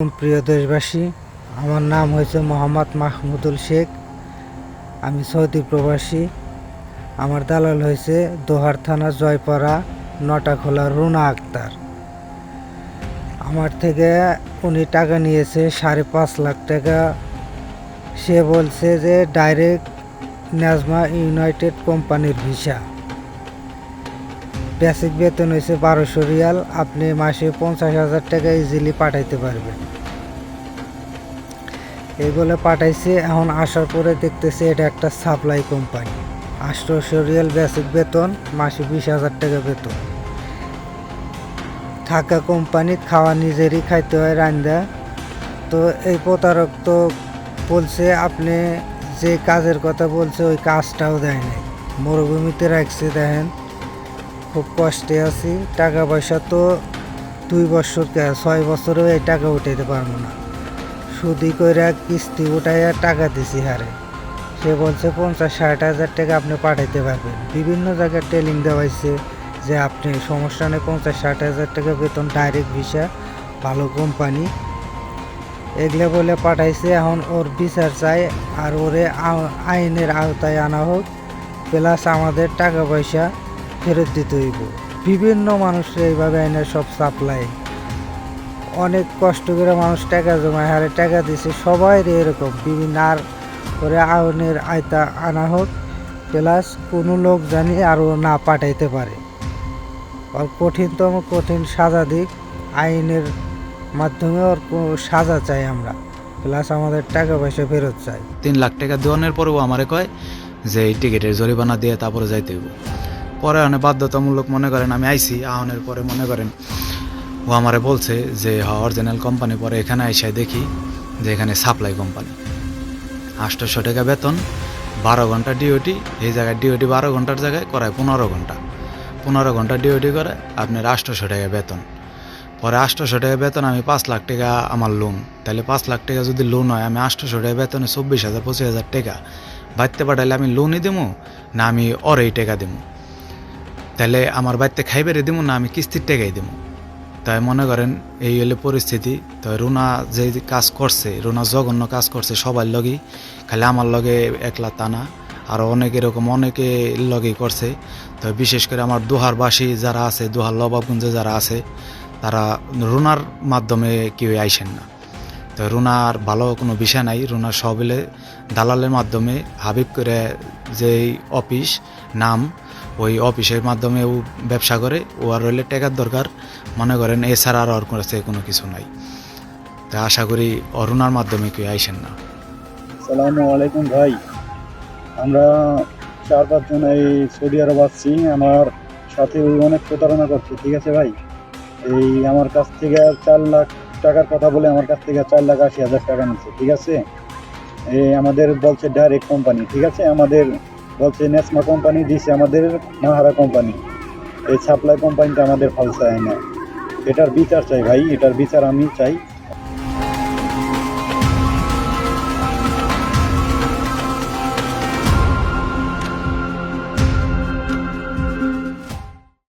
প্রিয় দেশবাসী, আমার নাম হয়েছে মোহাম্মদ মাহমুদুল শেখ। আমি সৌদি প্রবাসী। আমার দালাল হয়েছে দোহার থানা জয়পাড়া, নটাখোলা রুনা আক্তার। আমার থেকে উনি টাকা নিয়েছে সাড়ে পাঁচ লাখ টাকা। সে বলছে যে ডাইরেক্ট নাজমা ইউনাইটেড কোম্পানির ভিসা। বেসিক বেতন হয়েছে বারোশো রিয়াল, আপনি মাসে পঞ্চাশ হাজার টাকা ইজিলি পাঠাইতে পারবেন। এই বলে পাঠাইছে, এখন আসার পরে দেখতেছে এটা একটা সাপ্লাই কোম্পানি আষ্টশো রিয়েল বেসিক বেতন, মাসে বিশ হাজার টাকা বেতন। থাকা কোম্পানি খাওয়া নিজেরই খাইতে হয় রান্দা তো এই প্রতারক তো বলছে, আপনি যে কাজের কথা বলছে, ওই কাজটাও দেয় নাই। মরুভূমিতে রাখছে, দেখেন। খুব কষ্টে আছি। টাকা পয়সা তো দুই বছর ছয় বছরেও এই টাকা উঠাইতে পারব না। সুদি কইরা কিস্তি উঠাইয়া টাকা দিছি হারে। সে বলছে, পঞ্চাশ, ষাট হাজার টাকা আপনি পাঠাইতে পারবেন। বিভিন্ন জায়গায় ট্রেলিং দেওয়াইছে যে, আপনি সমস্যা নেই, পঞ্চাশ, ষাট হাজার টাকা বেতন ডাইরেক্ট ভিসা ভালো কোম্পানি এগুলো বলে পাঠাইছে। এখন ওর বিচার চাই আর ওরে আইনের আওতায় আনা হোক, প্লাস আমাদের টাকা পয়সা ফেরত দিতে হইব। বিভিন্ন মানুষের এইভাবে আইনের সব সাপ্লাই। অনেক কষ্ট করে মানুষ টাকা জমায়, হারে টাকা দিছে সবাই এরকম। বিভিন্ন আর করে আইনের আয়তা আনা হোক, প্লাস কোনো লোক জানি আরও না পাঠাইতে পারে। আর কঠিনতম কঠিন সাজা দিক, আইনের মাধ্যমে ওর সাজা চাই আমরা। প্লাস আমাদের টাকা পয়সা ফেরত চাই। তিন লাখ টাকা দেওয়ানোর পরেও আমারে কয় যে, এই টিকিটের জরিমানা দিয়ে তারপরে যাইতে হইব। পরে অনেক বাধ্যতামূলক মনে করেন, আমি আইছি আহনের পরে মনে করেন ও আমারে বলছে যে অরিজিনাল কোম্পানি পরে এখানে আইসায় দেখি যে, এখানে সাপ্লাই কোম্পানি আটশোশো টাকা বেতন, বারো ঘণ্টা ডিওটি এই জায়গায় ডিওটি বারো ঘণ্টার জায়গায় করায় পনেরো ঘণ্টা। পনেরো ঘণ্টা ডিওটি করে আপনার আটশোশো টাকা বেতন। পরে আটশোশো টাকা বেতন আমি পাঁচ লাখ টাকা আমার লোন তাহলে পাঁচ লাখ টাকা যদি লোন হয়, আমি আটশোশো টাকা বেতনে চব্বিশ হাজার, পঁচিশ হাজার টাকা বাড়তে পাঠাইলে আমি লোনই দেবো না আমি অরেই টাকা দেবো তাহলে আমার বাড়িতে খাইবারে দেবো না আমি কিস্তির টাকাই দেবো তাই মনে করেন এই হলে পরিস্থিতি। তো রুনা যে কাজ করছে, রুনা জঘন্য কাজ করছে সবার লগেই। খালি আমার লগে একলা তানা আরও অনেক এরকম অনেকে লগেই করছে। তো বিশেষ করে আমার দোহারবাসী যারা আছে, দোহার লবাবগঞ্জে যারা আছে, তারা রুনার মাধ্যমে কেউ আইসেন না। তো রুনার ভালো কোনো বিষয় নাই রুনার সবিলে দালালের মাধ্যমে হাবিব করে যেই অফিস, নাম ওই অফিসের মাধ্যমে ও ব্যবসা করে, ও আর হইলে টাকার দরকার। মনে করেন এছাড়া আর ওর কাছে কোনো কিছু নাই। তা আশা করি অরুণার মাধ্যমে কেউ আইসেন না। সালামু আলাইকুম ভাই। আমরা চার পাঁচজন এই সৌদি আরব আসছি। আমার সাথে ওই অনেক প্রতারণা করছে, ঠিক আছে ভাই? এই আমার কাছ থেকে চার লাখ টাকার কথা বলে আমার কাছ থেকে চার লাখ আশি হাজার টাকা নিচ্ছে, ঠিক আছে? এই আমাদের বলছে ডাইরেক্ট কোম্পানি ঠিক আছে? আমাদের বলছে নেসমা কোম্পানি দিছে আমাদের মাহারা কোম্পানি এই সাপ্লাই কোম্পানিটা আমাদের ফালসায় না এটার বিচার চাই ভাই, এটার বিচার আমি চাই।